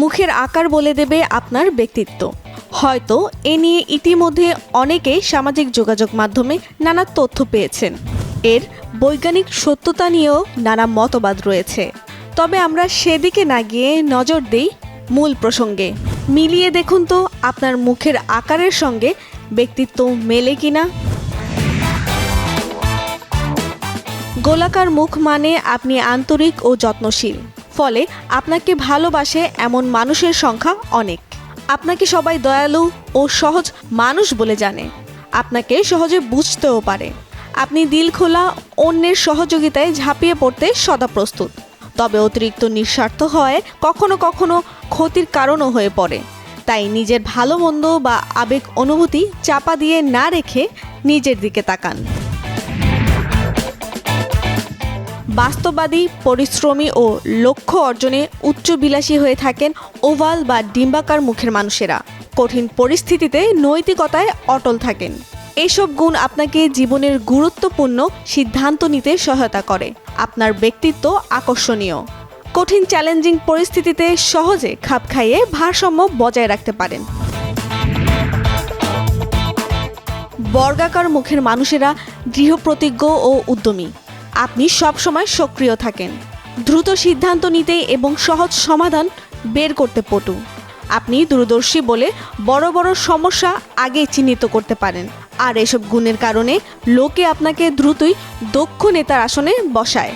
মুখের আকার বলে দেবে আপনার ব্যক্তিত্ব। হয়তো এ নিয়ে ইতিমধ্যে অনেকেই সামাজিক যোগাযোগ মাধ্যমে নানা তথ্য পেয়েছেন। এর বৈজ্ঞানিক সত্যতা নিয়েও নানা মতবাদ রয়েছে। তবে আমরা সেদিকে না গিয়ে নজর দিই মূল প্রসঙ্গে। মিলিয়ে দেখুন তো আপনার মুখের আকারের সঙ্গে ব্যক্তিত্ব মেলে কিনা। গোলাকার মুখ মানে আপনি আন্তরিক ও যত্নশীল। ফলে আপনাকে ভালোবাসে এমন মানুষের সংখ্যা অনেক। আপনাকে সবাই দয়ালু ও সহজ মানুষ বলে জানে। আপনাকে সহজে বুঝতেও পারে। আপনি দিল খোলা অন্যের সহযোগিতায় ঝাঁপিয়ে পড়তে সদা প্রস্তুত। তবে অতিরিক্ত নিঃস্বার্থ হয় কখনো কখনো ক্ষতির কারণও হয়ে পড়ে। তাই নিজের ভালো মন্দ বা আবেগ অনুভূতি চাপা দিয়ে না রেখে নিজের দিকে তাকান। বাস্তববাদী, পরিশ্রমী ও লক্ষ্য অর্জনে উচ্চবিলাসী হয়ে থাকেন ওভাল বা ডিম্বাকার মুখের মানুষেরা। কঠিন পরিস্থিতিতে নৈতিকতায় অটল থাকেন। এইসব গুণ আপনাকে জীবনের গুরুত্বপূর্ণ সিদ্ধান্ত নিতে সহায়তা করে। আপনার ব্যক্তিত্ব আকর্ষণীয়। কঠিন চ্যালেঞ্জিং পরিস্থিতিতে সহজে খাপ খাইয়ে ভারসাম্য বজায় রাখতে পারেন। বর্গাকার মুখের মানুষেরা দৃঢ়প্রতিজ্ঞ ও উদ্যমী। আপনি সবসময় সক্রিয় থাকেন। দ্রুত সিদ্ধান্ত নিতে এবং সহজ সমাধান বের করতে পটু। আপনি দূরদর্শী বলে বড় বড় সমস্যা আগে চিহ্নিত করতে পারেন। আর এসব গুণের কারণে লোকে আপনাকে দ্রুতই দক্ষ নেতার আসনে বসায়।